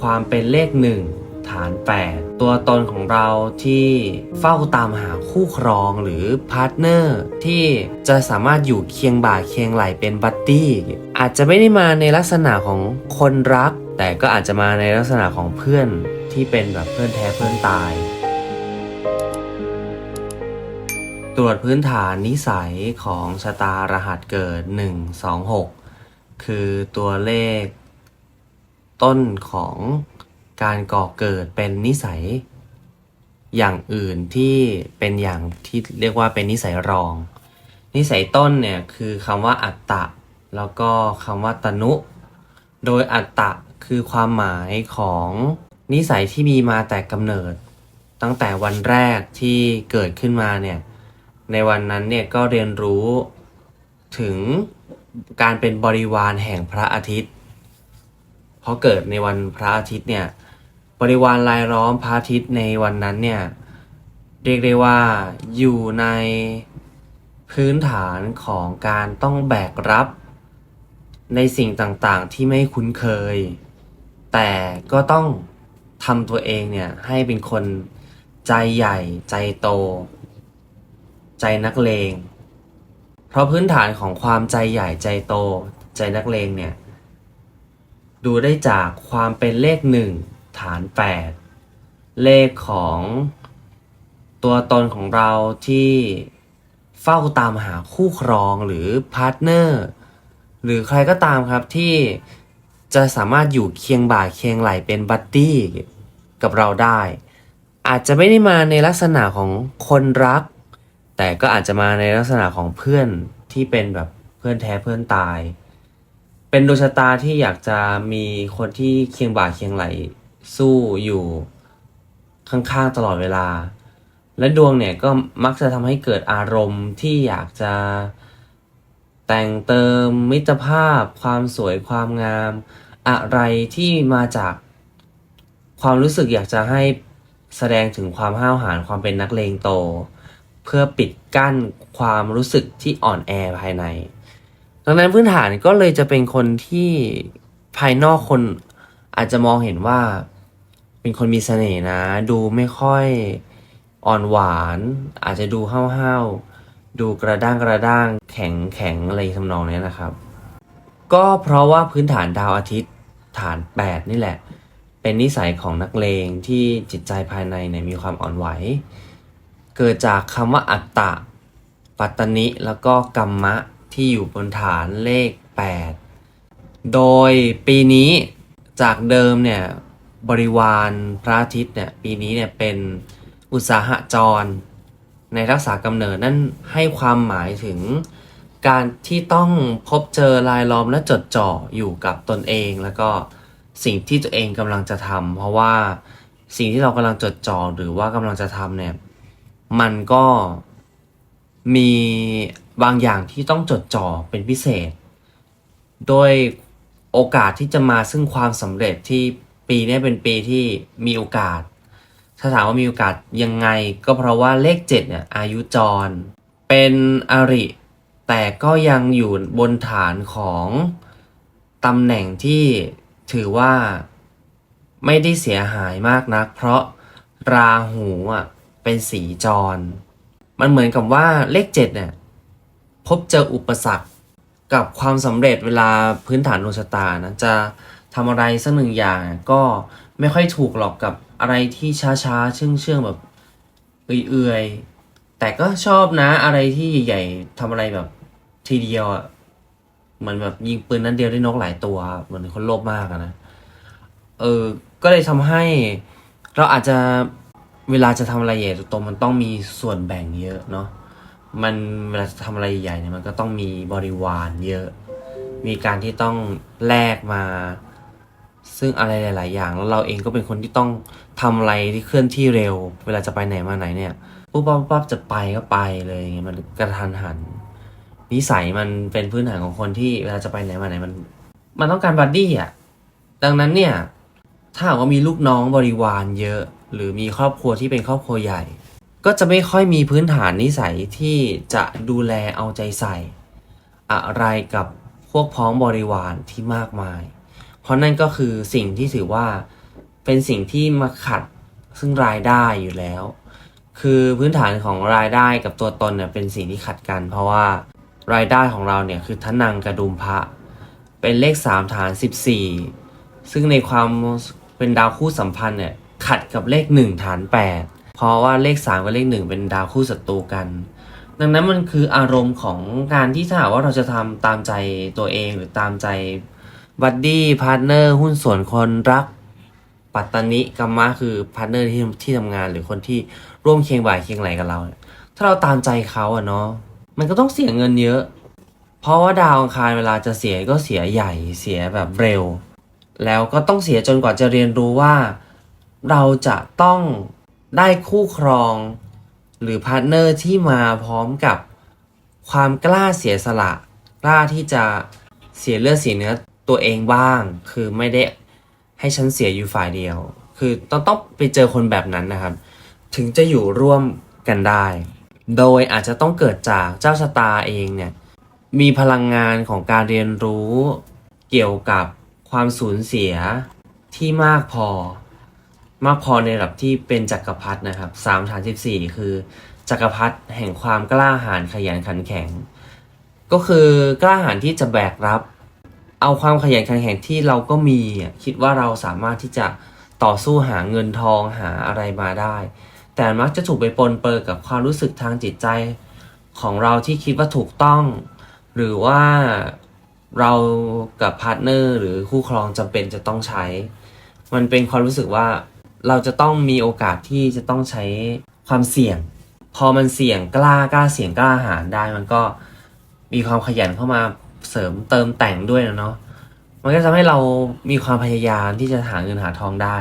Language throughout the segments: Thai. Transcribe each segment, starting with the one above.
ความเป็นเลขหนึ่งฐาน 8 ตัวตนของเราที่เฝ้าตามหาคู่ครองหรือพาร์ทเนอร์ที่จะสามารถอยู่เคียงบ่าเคียงไหลเป็นบัดดี้อาจจะไม่ได้มาในลักษณะของคนรัก แต่ก็อาจจะมาในลักษณะของเพื่อนที่เป็นแบบเพื่อนแท้เพื่อนตาย ตรวจพื้นฐานนิสัยของชะตารหัสเกิด 126 คือตัวเลข ต้นของการก่อเกิดเป็นนิสัย อย่างอื่นที่เป็นอย่างที่เรียกว่าเป็นนิสัยรอง นิสัยต้นเนี่ยคือคำว่าอัตตะ แล้วก็คำว่าตนุ โดยอัตตะคือความหมายของนิสัยที่มีมาแต่กำเนิด ตั้งแต่วันแรกที่เกิดขึ้นมาเนี่ยในวันนั้นเนี่ยก็เรียนรู้ถึงการเป็นบริวารแห่งพระอาทิตย์ ราะเกิดในวันพระอาทิตย์เนี่ยบริวารรายล้อมพระอาทิตย์ในวันนั้นเนี่ยเรียกได้ว่าอยู่ในพื้นฐานของการต้องแบกรับ ในสิ่งต่างๆที่ไม่คุ้นเคย แต่ก็ต้องทำตัวเองเนี่ยให้เป็นคนใจใหญ่ใจโต ใจนักเลง เพราะพื้นฐานของความใจใหญ่ใจโต ใจนักเลงเนี่ย ดูได้จากความเป็นเลขหนึ่งฐาน 8 เลขของตัวตนของเราที่เฝ้าตามหาคู่ครองหรือพาร์ทเนอร์หรือใครก็ตามครับที่จะสามารถอยู่เคียงบ่าเคียงไหลเป็นบัดดี้กับเราได้ อาจจะไม่ได้มาในลักษณะของคนรัก แต่ก็อาจจะมาในลักษณะของเพื่อนที่เป็นแบบเพื่อนแท้เพื่อนตาย เป็นดวงชะตาที่อยากจะมีคนที่เคียงบ่าเคียงไหล สู้อยู่ข้างๆตลอดเวลา และดวงเนี่ยก็มักจะทำให้เกิดอารมณ์ที่อยากจะแต่งเติมมิตรภาพ ความสวยความงาม อะไรที่มาจากความรู้สึกอยากจะให้แสดงถึงความห้าวหาญความเป็นนักเลงโต เพื่อปิดกั้นความรู้สึกที่อ่อนแอภายใน ดังนั้นพื้นฐานก็เลยจะเป็นคนที่ภายนอกคนอาจจะมองเห็นว่า เป็นคนมีเสน่ห์นะ ดูไม่ค่อยอ่อนหวาน อาจจะดูห้าวๆดูกระด้างกระด้างแข็งแข็งอะไรทำนองนี้นะครับ ก็เพราะว่าพื้นฐานดาวอาทิตย์ฐาน 8 นี่แหละ เป็นนิสัยของนักเลงที่จิตใจภายในเนี่ยมีความอ่อนไหว เกิดจากคำว่าอัตตะ ปัตตนิแล้วก็กัมมะ ที่อยู่บนฐานเลข 8 โดยปีนี้จากเดิมเนี่ยบริวารพระอาทิตย์เนี่ยปีนี้เนี่ยเป็นอุตสาหจร ในรักษากำเนิดนั่นให้ความหมายถึงการที่ต้องพบเจอรายล้อมและจดจ่ออยู่กับตนเอง แล้วก็สิ่งที่ตัวเองกำลังจะทำเพราะว่าสิ่งที่เรากำลังจดจ่อหรือว่ากำลังจะทำเนี่ยมันก็ มีบางอย่างที่ต้องจดจ่อเป็นพิเศษ โดยโอกาสที่จะมาซึ่งความสำเร็จที่ปีนี้เป็นปีที่มีโอกาส ถ้าถามว่ามีโอกาสยังไงก็เพราะว่าเลขเจ็ดเนี่ยอายุจร เป็นอริ แต่ก็ยังอยู่บนฐานของตำแหน่งที่ถือว่าไม่ได้เสียหายมากนัก เพราะราหูอะเป็นสีจร มันเหมือนกับว่าเลขเจ็ดเนี่ยพบเจออุปสรรคกับความสำเร็จเวลาพื้นฐานดวงชะตานะจะทำอะไรสักหนึ่งอย่างก็ไม่ค่อยถูกหรอกกับอะไรที่ช้าๆเชื่องๆแบบเอื่อยๆแต่ก็ชอบนะอะไรที่ใหญ่ๆทำอะไรแบบทีเดียวอะมือนแบบยิงปืนนั้นเดียวได้นกหลายตัวเหมือนคนโลภมากนะเออก็เลยทำให้เราอาจจะ เวลาจะทำอะไรใหญ่โตมันต้องมีส่วนแบ่งเยอะเนาะมันเวลาจะทำอะไรใหญ่เนี่ยมันก็ต้องมีบริวารเยอะ มีการที่ต้องแลกมา ซึ่งอะไรหลาย ๆ อย่างแล้วเราเองก็เป็นคนที่ต้องทำอะไรที่เคลื่อนที่เร็ว เวลาจะไปไหนมาไหนเนี่ยปุ๊บปั๊บปั๊บจะไปก็ไปเลยอย่างเงี้ยมันกระทันหันนิสัยมันเป็นพื้นฐานของคนที่เวลาจะไปไหนมาไหนมัน มันต้องการบัดดี้อะดังนั้นเนี่ย ถ้าหากว่ามีลูกน้องบริวารเยอะ หรือมีครอบครัวที่เป็นครอบครัวใหญ่ ก็จะไม่ค่อยมีพื้นฐานนิสัยที่จะดูแลเอาใจใส่ อะไรกับพวกพ้องบริวารที่มากมาย เพราะนั่นก็คือสิ่งที่ถือว่าเป็นสิ่งที่มาขัดซึ่งรายได้อยู่แล้ว คือพื้นฐานของรายได้กับตัวตนเนี่ยเป็นสิ่งที่ขัดกัน เพราะว่ารายได้ของเราเนี่ยคือทนังกระดุมพระ เป็นเลข 3 ฐาน 14 ซึ่งในความเป็นดาวคู่สัมพันธ์เนี่ย ขัดกับเลข 1 ฐาน 8 เพราะว่าเลข 3 กับเลข 1 เป็นดาวคู่ศัตรูกัน ดังนั้นมันคืออารมณ์ของการที่ถ้าหากว่าเราจะทำตามใจตัวเองหรือตามใจบัดดี้พาร์ทเนอร์หุ้นส่วนคนรัก ปัตตานิกรรมะคือพาร์ทเนอร์ที่ที่ทำงานหรือคนที่ร่วมเคียงบ่ายเคียงไหลกับเรา ถ้าเราตามใจเขาอะเนาะมันก็ต้องเสียเงินเยอะ เพราะว่าดาวอังคารเวลาจะเสียก็เสียใหญ่เสียแบบเร็ว แล้วก็ต้องเสียจนกว่าจะเรียนรู้ว่า เราจะต้องได้คู่ครอง หรือพาร์ทเนอร์ที่มาพร้อมกับความกล้าเสียสละ กล้าที่จะเสียเลือดเสียเนื้อตัวเองบ้าง คือไม่ได้ให้ฉันเสียอยู่ฝ่ายเดียว คือต้องต้องไปเจอคนแบบนั้นนะครับ ถึงจะอยู่ร่วมกันได้ โดยอาจจะต้องเกิดจากเจ้าชะตาเองเนี่ยมีพลังงานของการเรียนรู้ เกี่ยวกับความสูญเสียที่มากพอ มากพอในระดับที่เป็นจักรพรรดินะครับสามฐานสิบสี่คือ จักรพรรดิแห่งความกล้าหาญขยันขันแข็ง ก็คือกล้าหาญที่จะแบกรับ เอาความขยันขันแข็งที่เราก็มีคิดว่าเราสามารถที่จะต่อสู้หาเงินทองหาอะไรมาได้ แต่มักจะถูกไปปนเปื้อกับความรู้สึกทางจิตใจของเราที่คิดว่าถูกต้อง หรือว่าเรากับพาร์ทเนอร์หรือคู่ครองจำเป็นจะต้องใช้ มันเป็นความรู้สึกว่า เราจะต้องมีโอกาสที่จะต้องใช้ความเสี่ยง พอมันเสี่ยงกล้ากล้าเสี่ยงกล้าหาญได้มันก็มีความขยันเข้ามาเสริมเติมแต่งด้วยนะเนาะมันก็ทำให้เรามีความพยายามที่จะหาเงินหาทองได้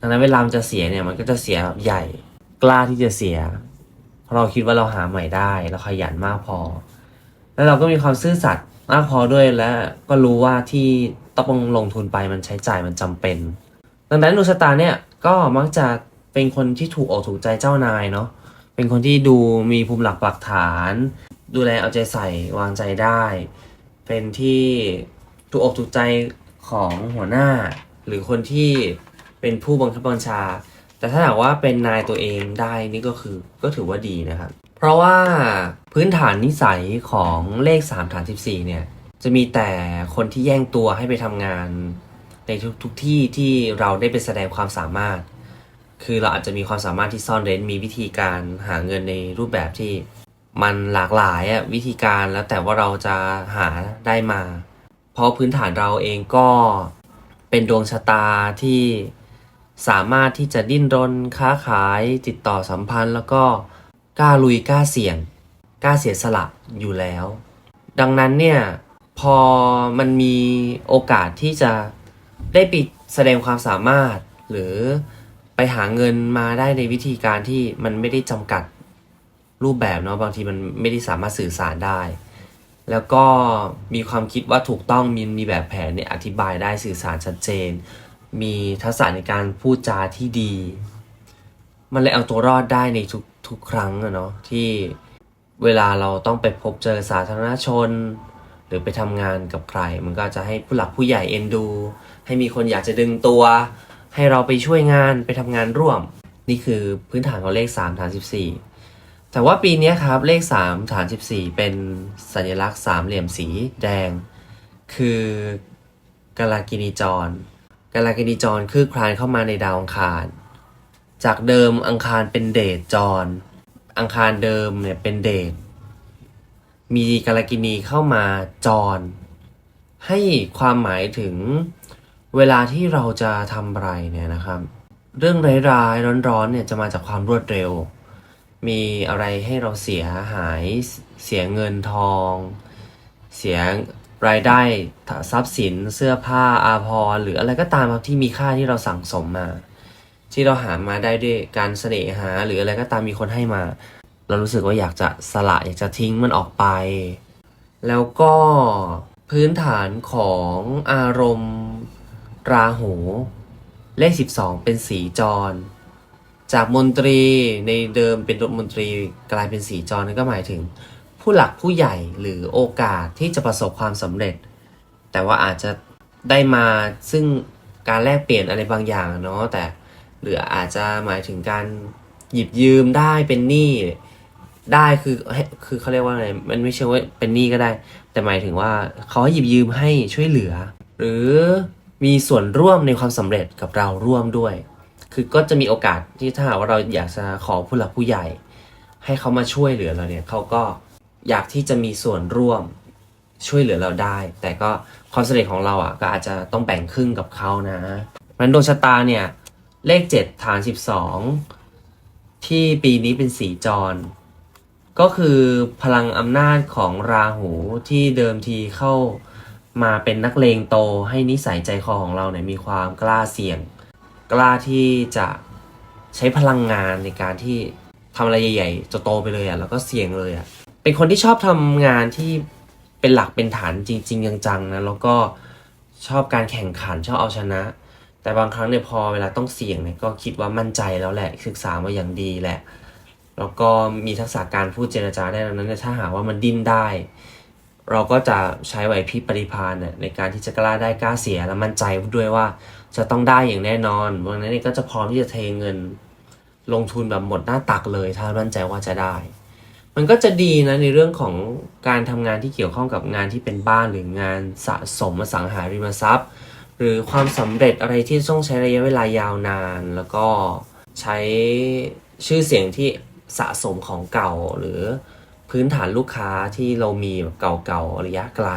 ดังนั้นเวลามันจะเสียเนี่ยมันก็จะเสียใหญ่กล้าที่จะเสีย เพราะเราคิดว่าเราหาใหม่ได้เราขยันมากพอ แล้วเราก็มีความซื่อสัตย์มากพอด้วยและก็รู้ว่าที่ต้องลงทุนไปมันใช้จ่ายมันจำเป็น ดังนั้นดวงชะตาเนี่ยก็มักจะเป็นคนที่ถูกอกถูกใจเจ้านายเนาะเป็นคนที่ดูมีภูมิหลักปักฐาน ดูแลเอาใจใส่วางใจได้ เป็นที่ถูกอกถูกใจของหัวหน้า หรือคนที่เป็นผู้บังคับบัญชา แต่ถ้าหากว่าเป็นนายตัวเองได้นี่ก็คือก็ถือว่าดีนะครับ เพราะว่าพื้นฐานนิสัยของเลข3ฐาน 14เนี่ยจะมีแต่คนที่แย่งตัวให้ไปทำงาน ในทุกทุกที่ที่เราได้ไปแสดงความสามารถ คือเราอาจจะมีความสามารถที่ซ่อนเร้นมีวิธีการหาเงินในรูปแบบที่มันหลากหลายอะวิธีการแล้วแต่ว่าเราจะหาได้มา เพราะพื้นฐานเราเองก็เป็นดวงชะตาที่สามารถที่จะดิ้นรนค้าขายติดต่อสัมพันธ์ แล้วก็กล้าลุยกล้าเสี่ยงกล้าเสียสละอยู่แล้ว ดังนั้นเนี่ยพอมันมีโอกาสที่จะ ได้ไปแสดงความสามารถ หรือไปหาเงินมาได้ในวิธีการที่มันไม่ได้จำกัดรูปแบบเนาะบางทีมันไม่ได้สามารถสื่อสารได้ แล้วก็มีความคิดว่าถูกต้องมีมีแบบแผนเนี่ยอธิบายได้สื่อสารชัดเจน มีทักษะในการพูดจาที่ดี มันเลยเอาตัวรอดได้ในทุกทุกครั้งอะเนาะที่เวลาเราต้องไปพบเจอสาธารณชน หรือไปทำงานกับใคร มันก็จะให้ผู้หลักผู้ใหญ่เอ็นดู ให้มีคนอยากจะดึงตัว ให้เราไปช่วยงานไปทำงานร่วม นี่คือพื้นฐานของเลข3ฐาน14 แต่ว่าปีนี้ครับเลข3ฐาน14 เป็นสัญลักษณ์สามเหลี่ยมสีแดง คือกาลากินีจรกาลากินีจรคือคลานเข้ามาในดาวอังคาร จากเดิมอังคารเป็นเดชจร อังคารเดิมเนี่ยเป็นเดชมีกาลกินีเข้ามาจร ให้ความหมายถึง เวลาที่เราจะทำอะไรเนี่ยนะครับ เรื่องร้ายๆร้อนๆเนี่ยจะมาจากความรวดเร็ว มีอะไรให้เราเสียหายเสียเงินทอง เสียรายได้ทรัพย์สินเสื้อผ้าอาภรณ์หรืออะไรก็ตามครับที่มีค่าที่เราสั่งสมมา ที่เราหามาได้ด้วยการเสน่หา หรืออะไรก็ตามมีคนให้มา เรารู้สึกว่าอยากจะสละอยากจะทิ้งมันออกไป แล้วก็พื้นฐานของอารมณ์ ราหู เลข 12 เป็นสีจร จากมนตรีในเดิมเป็นมนตรีกลายเป็นสีจรนั่นก็หมายถึง ผู้หลักผู้ใหญ่หรือโอกาสที่จะประสบความสำเร็จ แต่ว่าอาจจะได้มาซึ่งการแลกเปลี่ยนอะไรบางอย่างเนาะแต่หรืออาจจะหมายถึงการหยิบยืมได้เป็นหนี้ได้คือคือเขาเรียกว่าอะไรมันไม่ใช่ว่าเป็นหนี้ก็ได้ แต่หมายถึงว่าเขาให้หยิบยืมให้ช่วยเหลือ หรือ มีส่วนร่วมในความสำเร็จกับเราร่วมด้วย คือก็จะมีโอกาสที่ถ้าหากว่าเราอยากจะขอผู้หลักผู้ใหญ่ ให้เขามาช่วยเหลือเราเนี่ยเขาก็อยากที่จะมีส่วนร่วมช่วยเหลือเราได้ แต่ก็ความสำเร็จของเราอะก็อาจจะต้องแบ่งครึ่งกับเขานะมันดวงชะตาเนี่ยเลข 7 ฐาน 12 ที่ปีนี้เป็นสีจร ก็คือพลังอำนาจของราหูที่เดิมทีเข้า มาเป็นนักเลงโตให้นิสัยใจคอของเราเนี่ยมีความกล้าเสี่ยง กล้าที่จะใช้พลังงานในการที่ทำอะไรใหญ่ๆจะโตไปเลยอะ่ะแล้วก็เสี่ยงเลยอะ่ะเป็นคนที่ชอบทำงานที่เป็นหลักเป็นฐานจริง ๆ จังๆนะแล้วก็ชอบการแข่งขันชอบเอาชนะ แต่บางครั้งเนี่ยพอเวลาต้องเสี่ยงเนี่ยก็คิดว่ามั่นใจแล้วแหละศึกษามาอย่างดีแหละ แล้วก็มีทักษะการพูดเจรจาได้ดังนั้นถ้าหากว่ามันดิ้นได้ เราก็จะใช้ไหวพริบปฏิภานในการที่จะกล้าได้กล้าเสียและมั่นใจด้วยว่าจะต้องได้อย่างแน่นอนวันนั้นก็จะพร้อมที่จะเทเงินลงทุนแบบหมดหน้าตักเลย ถ้ามั่นใจว่าจะได้ มันก็จะดีนะในเรื่องของการทำงานที่เกี่ยวข้องกับงานที่เป็นบ้านหรืองานสะสมอสังหาริมทรัพย์ หรือความสำเร็จอะไรที่ต้องใช้ระยะเวลายาวนาน แล้วก็ใช้ชื่อเสียงที่สะสมของเก่าหรือ พื้นฐานลูกค้าที่เรามีแบบเก่าๆระยะไกล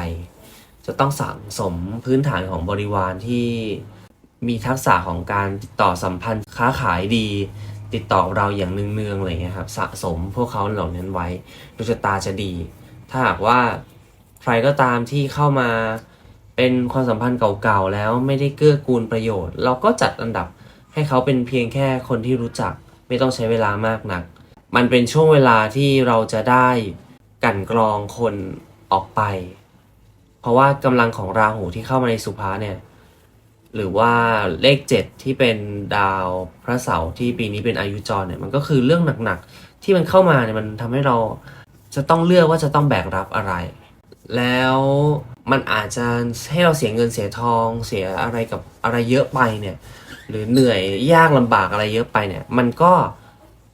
จะต้องสะสมพื้นฐานของบริวารที่มีทักษะของการติดต่อสัมพันธ์ค้าขายดี ติดต่อเราอย่างเนืองๆอะไรเงี้ยครับสะสมพวกเขาเหล่านั้นไว้ดวงชะตาจะดี ถ้าหากว่าใครก็ตามที่เข้ามาเป็นความสัมพันธ์เก่าๆแล้วไม่ได้เกื้อกูลประโยชน์ เราก็จัดอันดับให้เขาเป็นเพียงแค่คนที่รู้จัก ไม่ต้องใช้เวลามากนัก มันเป็นช่วงเวลาที่เราจะได้กั่นกรองคนออกไป เพราะว่ากำลังของราหูที่เข้ามาในสุภาเนี่ย หรือว่าเลขเจ็ดที่เป็นดาวพระเสาร์ที่ปีนี้เป็นอายุจรเนี่ยมันก็คือเรื่องหนักๆ ที่มันเข้ามาเนี่ยมันทำให้เราจะต้องเลือกว่าจะต้องแบกรับอะไร แล้วมันอาจจะให้เราเสียเงินเสียทอง เสียอะไรกับอะไรเยอะไปเนี่ย หรือเหนื่อยยากลำบากอะไรเยอะไปเนี่ย มันก็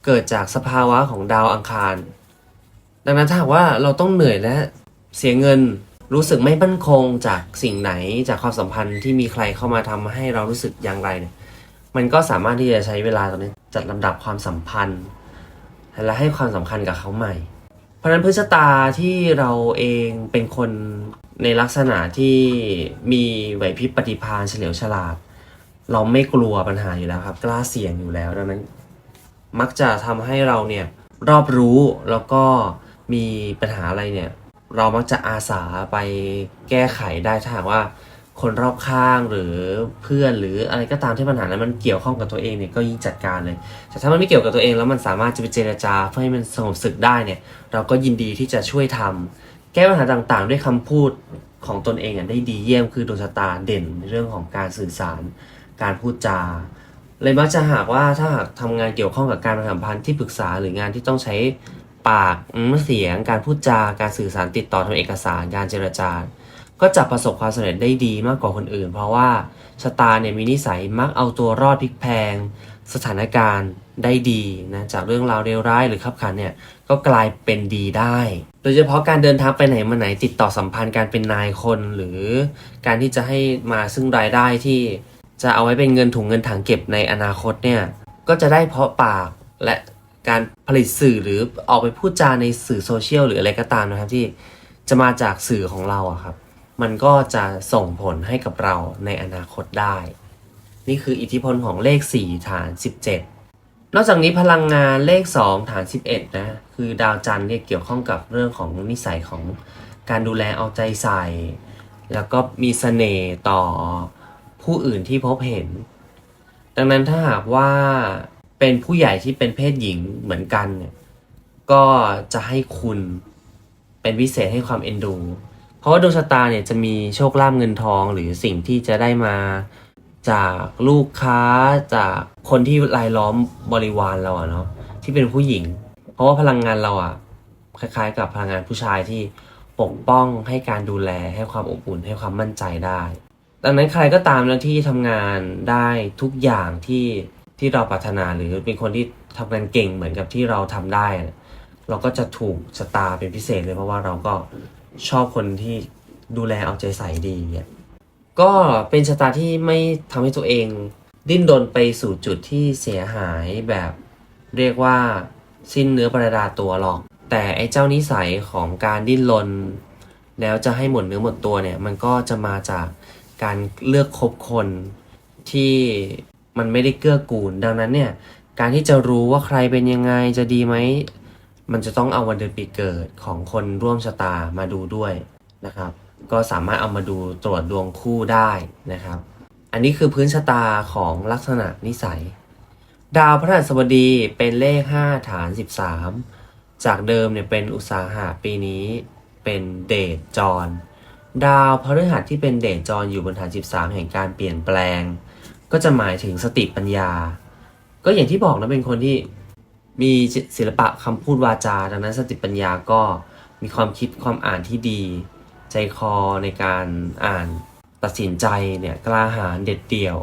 เกิดจากสภาวะของดาวอังคาร ดังนั้นถ้าหากว่าเราต้องเหนื่อยและเสียเงินรู้สึกไม่มั่นคงจากสิ่งไหนจากความสัมพันธ์ที่มีใครเข้ามาทำให้เรารู้สึกอย่างไรเนี่ยมันก็สามารถที่จะใช้เวลาตรงนี้จัดลำดับความสัมพันธ์ และให้ความสำคัญกับเขาใหม่ เพราะฉะนั้นพฤษตาที่เราเองเป็นคนในลักษณะที่มีไหวพริบปฏิภาณเฉลียวฉลาด เราไม่กลัวปัญหาอยู่แล้วครับ กล้าเสี่ยงอยู่แล้วดังนั้น มักจะทำให้เราเนี่ยรอบรู้แล้วก็มีปัญหาอะไรเนี่ย เรามักจะอาสาไปแก้ไขได้ถ้าหากว่าคนรอบข้างหรือเพื่อนหรืออะไรก็ตามที่ปัญหานั้นมันเกี่ยวข้องกับตัวเองเนี่ยก็ยิ่งจัดการเลย แต่ถ้ามันไม่เกี่ยวกับตัวเองแล้วมันสามารถจะไปเจรจาเพื่อให้มันสงบศึกได้เนี่ย เราก็ยินดีที่จะช่วยทำแก้ปัญหาต่างๆ ด้วยคำพูดของตนเองอะได้ดีเยี่ยมคือดวงชะตาเด่นในเรื่องของการสื่อสาร การพูดจา เลยมักจะหากว่าถ้าหากทำงานเกี่ยวข้องกับการประชาสัมพันธ์ที่ปรึกษาหรืองานที่ต้องใช้ปากเสียง การพูดจาการสื่อสารติดต่อทางเอกสารการเจรจาก็จะประสบความสำเร็จได้ดีมากกว่าคนอื่น เพราะว่าชะตาเนี่ยมีนิสัยมักเอาตัวรอดพลิกแพง สถานการณ์ได้ดีนะจากเรื่องราวเลวร้ายหรือขับขันเนี่ยก็กลายเป็นดีได้ โดยเฉพาะการเดินทางไปไหนมาไหนติดต่อสัมพันธ์การเป็นนายคนหรือการที่จะให้มาซึ่งรายได้ที่ จะเอาไว้เป็นเงินถุงเงินถังเก็บในอนาคตเนี่ย ก็จะได้เพราะปากและการผลิตสื่อหรือออกไปพูดจาในสื่อโซเชียลหรืออะไรก็ตามนะครับที่จะมาจากสื่อของเราอะครับ มันก็จะส่งผลให้กับเราในอนาคตได้ นี่คืออิทธิพลของเลข 4 ฐาน 17 นอกจากนี้พลังงานเลข 2 ฐาน 11 นะ คือดาวจันทร์เนี่ยเกี่ยวข้องกับเรื่องของนิสัยของการดูแลเอาใจใส่ แล้วก็มีเสน่ห์ต่อ ผู้อื่นที่พบเห็น ดังนั้นถ้าหากว่าเป็นผู้ใหญ่ที่เป็นเพศหญิงเหมือนกันเนี่ยก็จะให้คุณเป็นพิเศษให้ความเอ็นดู เพราะว่าดวงชะตาเนี่ยจะมีโชคลาภเงินทองหรือสิ่งที่จะได้มาจากลูกค้าจากคนที่รายล้อมบริวารเราอะเนาะที่เป็นผู้หญิง เพราะว่าพลังงานเราอะคล้ายๆ กับพลังงานผู้ชายที่ปกป้องให้การดูแลให้ความอบอุ่นให้ความมั่นใจได้ ดังนั้นใครก็ตามนะที่ทำงานได้ทุกอย่างที่ที่เราปรารถนาหรือเป็นคนที่ทำงานเก่งเหมือนกับที่เราทำได้ เราก็จะถูกชะตาเป็นพิเศษเลยเพราะว่าเราก็ชอบคนที่ดูแลเอาใจใส่ดีเนี่ยก็เป็นชะตาที่ไม่ทำให้ตัวเอง ดิ้นรนไปสู่จุดที่เสียหายแบบเรียกว่าสิ้นเนื้อประดาตัวหรอก แต่ไอ้เจ้านิสัยของการดิ้นรนแล้วจะให้หมดเนื้อหมดตัวเนี่ย มันก็จะมาจาก การเลือกคบคนที่มันไม่ได้เกื้อกูล ดังนั้นเนี่ย การที่จะรู้ว่าใครเป็นยังไงจะดีไหม มันจะต้องเอาวันเดือนปีเกิดของคนร่วมชะตามาดูด้วยนะครับ ก็สามารถเอามาดูตรวจดวงคู่ได้นะครับ อันนี้คือพื้นชะตาของลักษณะนิสัย ดาวพฤหัสบดีเป็นเลข 5 ฐาน 13 จากเดิมเนี่ยเป็นอุตสาหะปีนี้เป็นเดชจร ดาวพฤหัสที่เป็นเดชจรอยู่บนฐาน 13 แห่งการเปลี่ยนแปลง ก็จะหมายถึงสติปัญญา ก็อย่างที่บอกนะเป็นคนที่มีศิลปะคำพูดวาจา ดังนั้นสติปัญญาก็มีความคิดความอ่านที่ดี ใจคอในการอ่านตัดสินใจเนี่ยกล้าหาญเด็ดเดี่ยว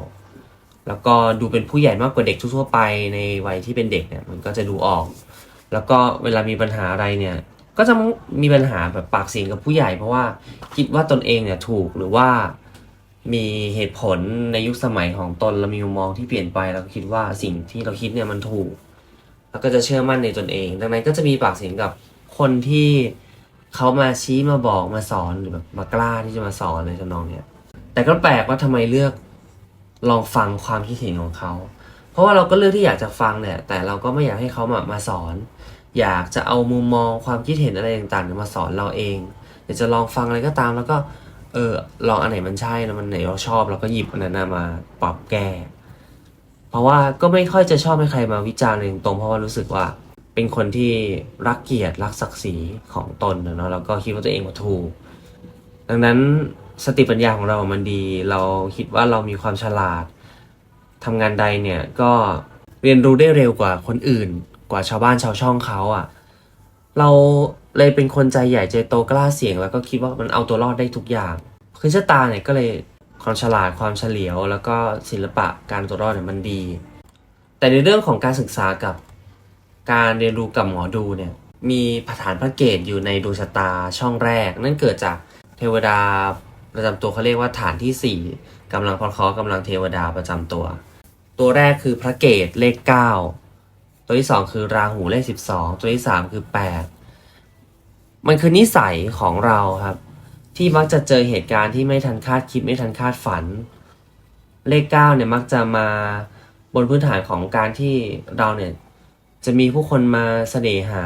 แล้วก็ดูเป็นผู้ใหญ่มากกว่าเด็กทั่วไปในวัยที่เป็นเด็กเนี่ยมันก็จะดูออก แล้วก็เวลามีปัญหาอะไรเนี่ย ก็จะมีปัญหาแบบปากเสียงกับผู้ใหญ่ เพราะว่าคิดว่าตนเองเนี่ยถูกหรือว่ามีเหตุผลในยุคสมัยของตนและมีมุมมองที่เปลี่ยนไปแล้วก็คิดว่าสิ่งที่เราคิดเนี่ยมันถูก แล้วก็จะเชื่อมั่นในตนเอง ดังนั้นก็จะมีปากเสียงกับคนที่เขามาชี้มาบอกมาสอนหรือแบบมากล้าที่จะมาสอนอะไรทำนองเนี้ยแต่ก็แปลกว่าทำไมเลือกลองฟังความคิดเห็นของเขา เพราะว่าเราก็เลือกที่อยากจะฟังเนี่ยแต่เราก็ไม่อยากให้เขามามาสอน อยากจะเอามุมมองความคิดเห็นอะไรต่างๆมาสอนเราเองอยากจะลองฟังอะไรก็ตามแล้วก็เออลองอันไหนมันใช่แล้วมันไหนเราชอบเราก็หยิบอันนั้นมาปรับแก้ เพราะว่าก็ไม่ค่อยจะชอบให้ใครมาวิจารณ์เลยตรงเพราะว่ารู้สึกว่าเป็นคนที่รักเกียรติรักศักดิ์ศรีของตนนะเนาะแล้วก็คิดว่าตัวเองว่าถูกดังนั้นสติปัญญาของเรา มันดี เราคิดว่าเรามีความฉลาดทำงานใดเนี่ยก็เรียนรู้ได้เร็วกว่าคนอื่น กว่าชาวบ้านชาวช่องเขาอะ่ะ เราเลยเป็นคนใจใหญ่ใจโตกล้าเสี่ยง แล้วก็คิดว่ามันเอาตัวรอดได้ทุกอย่างคือชะตาเนี่ยก็เลยความฉลาดความเฉลียว แล้วก็ศิลปะการตัวรอดเนี่ยมันดี แต่ในเรื่องของการศึกษากับการเรียนรู้กับหมอดูเนี่ยมีฐานพระเกตอยู่ในดวงชะตาช่องแรก นั่นเกิดจากเทวดาประจำตัวเขาเรียกว่าฐานที่ 4กำลังพระเคาะกำลังเทวดาประจำตัว ตัวแรกคือพระเกตเลข 9 ตัวที่2คือราหูเลข12ตัวที่3คือ8มันคือนิสัยของเราครับ ที่มักจะเจอเหตุการณ์ที่ไม่ทันคาดคิดไม่ทันคาดฝัน เลข9เนี่ยมักจะมาบนพื้นฐานของการที่เราเนี่ยจะมีผู้คนมาเสน่หา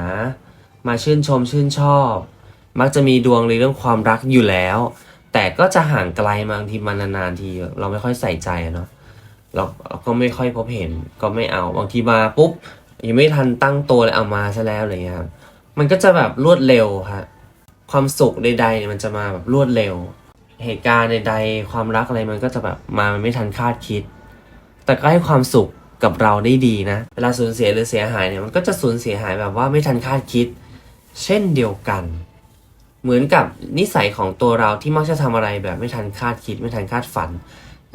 มาชื่นชมชื่นชอบ มักจะมีดวงในเรื่องความรักอยู่แล้ว แต่ก็จะห่างไกลบางทีมานานๆที เราไม่ค่อยใส่ใจเนาะเราก็ไม่ค่อยพบเห็นก็ไม่เอาบางทีมาปุ๊บ ยังไม่ทันตั้งตัวเลยเอามาซะแล้วอะไรเงี้ยครับมันก็จะแบบรวดเร็วฮะความสุขใดๆเนี่ยมันจะมาแบบรวดเร็ว เหตุการณ์ใดๆ ความรักอะไรมันก็จะแบบมามันไม่ทันคาดคิด แต่ก็ให้ความสุขกับเราได้ดีนะเวลาสูญเสียหรือเสียหายเนี่ยมันก็จะสูญเสียหายแบบว่าไม่ทันคาดคิด เช่นเดียวกัน เหมือนกับนิสัยของตัวเราที่มักจะทำอะไรแบบไม่ทันคาดคิด ไม่ทันคาดฝัน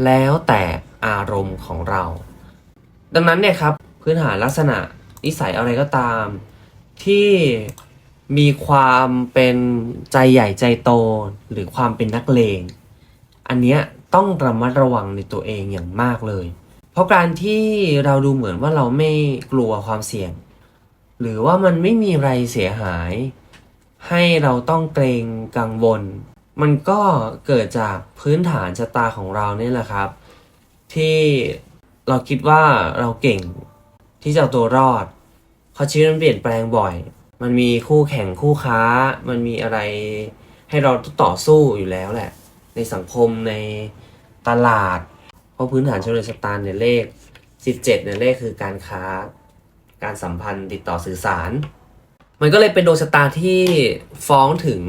แล้วแต่อารมณ์ของเรา ดังนั้นเนี่ยครับ พื้นฐานลักษณะนิสัยอะไรก็ตาม ที่มีความเป็นใจใหญ่ใจโต หรือความเป็นนักเลง อันเนี้ยต้องระมัดระวังในตัวเองอย่างมากเลย เพราะการที่เราดูเหมือนว่าเราไม่กลัวความเสี่ยง หรือว่ามันไม่มีอะไรเสียหาย ให้เราต้องเกรงกังวล มันก็เกิดจากพื้นฐานชะตาของเราเนี่ยแหละครับ ที่เราคิดว่าเราเก่ง ที่จะเอาตัวรอดเพราะชีวิตมันเปลี่ยนแปลงบ่อย มันมีคู่แข่งคู่ค้า มันมีอะไรให้เราต่อสู้อยู่แล้วแหละ ในสังคมในตลาด เพราะพื้นฐานชาวเรือนชะตาเนี่ยเลข 17เนี่ยเลขคือการค้า การสัมพันธ์ติดต่อสื่อสาร มันก็เลยเป็นดวงชะตาที่ฟ้องถึง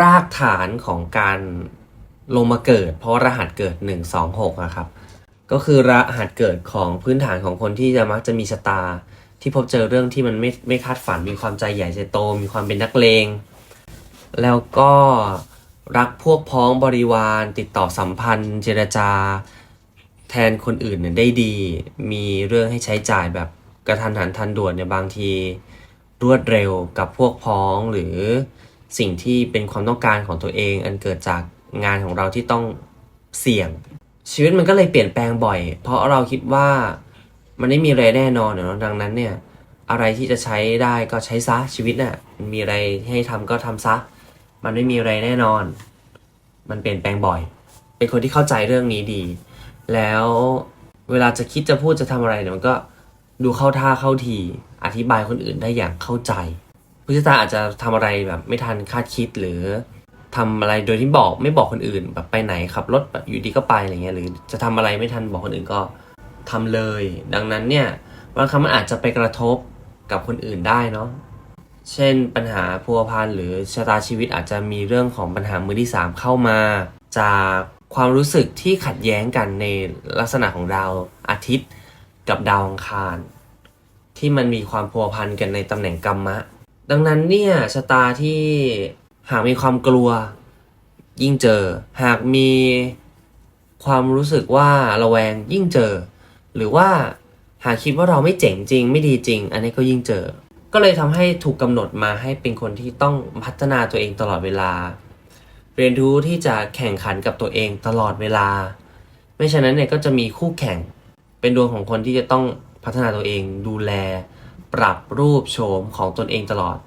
รากฐานของการลงมาเกิด เพราะรหัสเกิด 126อะครับ ก็คือรหัสเกิดของพื้นฐานของคนที่จะมักจะมีชะตา ที่พบเจอเรื่องที่มันไม่ไม่คาดฝันมีความใจใหญ่ใจโต มีความเป็นนักเลง แล้วก็รักพวกพ้องบริวาร ติดต่อสัมพันธ์ เจรจา แทนคนอื่นเนี่ยได้ดี มีเรื่องให้ใช้จ่ายแบบกระทันหันทันด่วนเนี่ยบางทีรวดเร็วกับพวกพ้องหรือสิ่งที่เป็นความต้องการของตัวเอง อันเกิดจากงานของเราที่ต้องเสี่ยง ชีวิตมันก็เลยเปลี่ยนแปลงบ่อย เพราะเราคิดว่ามันไม่มีอะไรแน่นอนเนาะดังนั้นเนี่ยอะไรที่จะใช้ได้ก็ใช้ซะชีวิตน่ะมันมีอะไรให้ทำก็ทำซะ มันไม่มีอะไรแน่นอน มันเปลี่ยนแปลงบ่อย เป็นคนที่เข้าใจเรื่องนี้ดี แล้วเวลาจะคิดจะพูดจะทำอะไรเนี่ยมันก็ดูเข้าท่าเข้าทีอธิบายคนอื่นได้อย่างเข้าใจพุทธตาอาจจะทำอะไรแบบไม่ทันคาดคิดหรือ ทำอะไรโดยที่บอกไม่บอกคนอื่น แบบไปไหนขับรถแบบอยู่ดีก็ไปอะไรเงี้ยหรือจะทำอะไรไม่ทันบอกคนอื่นก็ทำเลย ดังนั้นเนี่ยบางครั้งมันอาจจะไปกระทบกับคนอื่นได้เนาะเช่นปัญหาพัวพันหรือชะตาชีวิตอาจจะมีเรื่องของปัญหามือที่ 3 เข้ามา จากความรู้สึกที่ขัดแย้งกันในลักษณะของดาวอาทิตย์ กับดาวอังคาร ที่มันมีความพัวพันกันในตำแหน่งกรรมะ ดังนั้นเนี่ยชะตาที่ หากมีความกลัว ยิ่งเจอ หากมีความรู้สึกว่าระแวงยิ่งเจอ หรือว่าหากคิดว่าเราไม่เจ๋งจริง ไม่ดีจริง อันนี้ก็ยิ่งเจอ ก็เลยทำให้ถูกกำหนดมาให้เป็นคนที่ต้องพัฒนาตัวเองตลอดเวลา เรียนรู้ที่จะแข่งขันกับตัวเองตลอดเวลา ไม่ฉะนั้นเนี่ยก็จะมีคู่แข่ง เป็นดวงของคนที่จะต้องพัฒนาตัวเองดูแล ปรับรูปโฉมของตนเองตลอด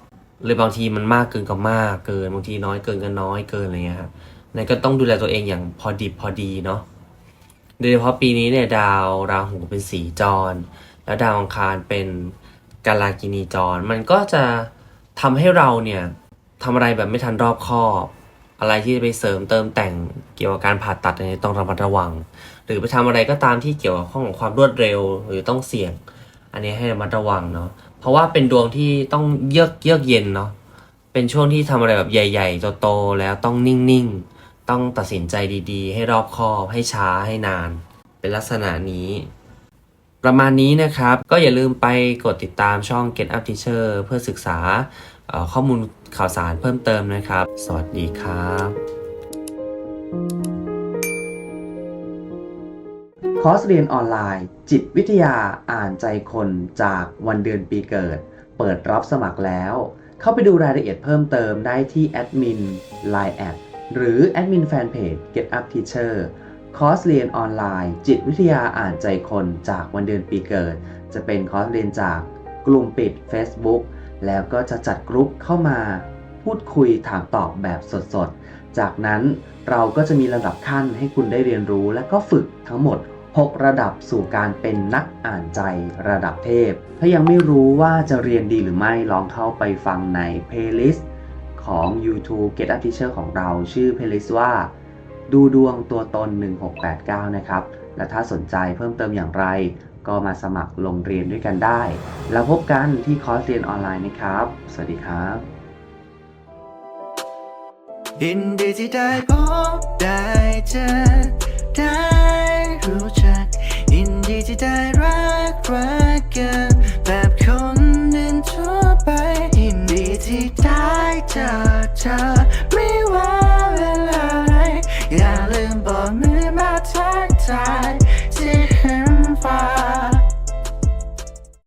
เลยบางทีมันมากเกินก็มากเกิน บางทีน้อยเกินก็น้อยเกินอะไรเงี้ยครับนั่นก็ต้องดูแลตัวเองอย่างพอดิบพอดีเนาะโดยเฉพาะปีนี้เนี่ยดาวราหูเป็นสีจร แล้วดาวอังคารเป็นกาลากินีจร มันก็จะทำให้เราเนี่ยทำอะไรแบบไม่ทันรอบคอบอะไรที่จะไปเสริมเติมแต่งเกี่ยวกับการผ่าตัดเนี่ยต้องระมัดระวัง หรือไปทำอะไรก็ตามที่เกี่ยวกับข้องของความรวดเร็ว หรือต้องเสี่ยง อันนี้ให้ระมัดระวังเนาะ เพราะว่าเป็นดวงที่ต้องเยือกเยือกเย็นเนาะเป็นช่วงที่ทำอะไรแบบใหญ่ ๆ โตๆแล้วต้องนิ่งๆ ต้องตัดสินใจดีๆ ให้รอบคอบให้ช้าให้นาน เป็นลักษณะนี้ ประมาณนี้นะครับ ก็อย่าลืมไปกดติดตามช่อง Get Up Teacher เพื่อศึกษาข้อมูลข่าวสารเพิ่มเติมนะครับ สวัสดีครับ คอร์สเรียนออนไลน์ จิตวิทยาอ่านใจคนจากวันเดือนปีเกิด เปิดรับสมัครแล้ว เข้าไปดูรายละเอียดเพิ่มเติมได้ที่แอดมิน Line แอดหรือแอดมินแฟนเพจ Get Up Teacher คอร์สเรียนออนไลน์ จิตวิทยาอ่านใจคนจากวันเดือนปีเกิด จะเป็นคอร์สเรียนจากกลุ่มปิด Facebook แล้วก็จะจัดกรุ๊ปเข้ามา พูดคุยถามตอบแบบสดๆ จากนั้นเราก็จะมีระดับขั้นให้คุณได้เรียนรู้และก็ฝึกทั้งหมด 6 ระดับสู่การเป็นนักอ่านใจระดับเทพ ถ้ายังไม่รู้ว่าจะเรียนดีหรือไม่ลองเข้าไปฟังใน playlist ของ YouTube Get Up Teacher ของเราชื่อ playlist ว่า ดูดวงตัวตน 1689 นะครับ และถ้าสนใจเพิ่มเติมอย่างไร ก็มาสมัครลงเรียนด้วยกันได้ แล้วพบกันที่คอร์สเรียนออนไลน์นะครับ สวัสดีครับยินดีที่ได้พบได้เจอได้รู้จัก ที่ได้รักรักกันแบบคนอื่นทั่วไปยินดีที่ได้จากเธอไม่ว่าเวลาไหนอย่าลืมบอกมือมาทักทายที่เห็นฟ้า